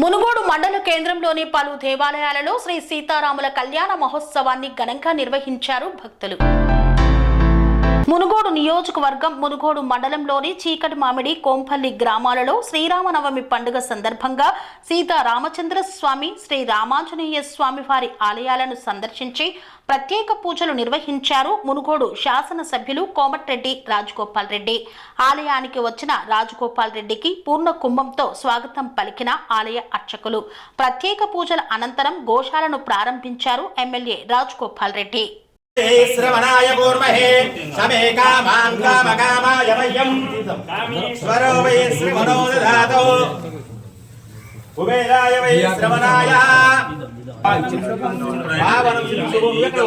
మునుగోడు మండల కేంద్రంలోని పలు దేవాలయాలలో శ్రీ సీతారాముల కళ్యాణ మహోత్సవాన్ని ఘనంగా నిర్వహించారు భక్తులు. మునుగోడు నియోజకవర్గం మునుగోడు మండలంలోని చీకటి మామిడి కోంపల్లి గ్రామాలలో శ్రీరామనవమి పండుగ సందర్భంగా సీతారామచంద్ర స్వామి శ్రీ రామాంజనేయ స్వామి వారి ఆలయాలను సందర్శించి ప్రత్యేక పూజలు నిర్వహించారు మునుగోడు శాసనసభ్యులు కోమటిరెడ్డి రాజగోపాల్ రెడ్డి. ఆలయానికి వచ్చిన రాజగోపాల్ రెడ్డికి పూర్ణ కుంభంతో స్వాగతం పలికిన ఆలయ అర్చకులు. ప్రత్యేక పూజల అనంతరం గోశాలను ప్రారంభించారు ఎమ్మెల్యే రాజగోపాల్ రెడ్డి. श्रवणाय कूर्महे समे कामान् कामकामाय मह्यम् स्वरो वै श्रवणो दधातौ कुबेराय वै श्रवणाय పావనం శుభం ఎక్కడ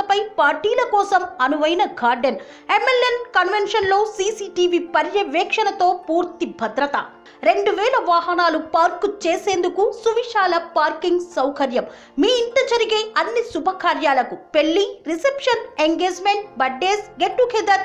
ఇకపై పార్టీల కోసం అనువైన గార్డెన్. ఎమ్మెల్యే కన్వెన్షన్లో సీసీటీవీ పర్యవేక్షణతో పూర్తి భద్రత. రెండు వేల వాహనాలు పార్కు చేసేందుకు సువిశాల పార్కింగ్ సౌకర్యం. మీ ఇంట జరిగే అన్ని శుభకార్యాలకు పెళ్ళి reception engagement birthdays get together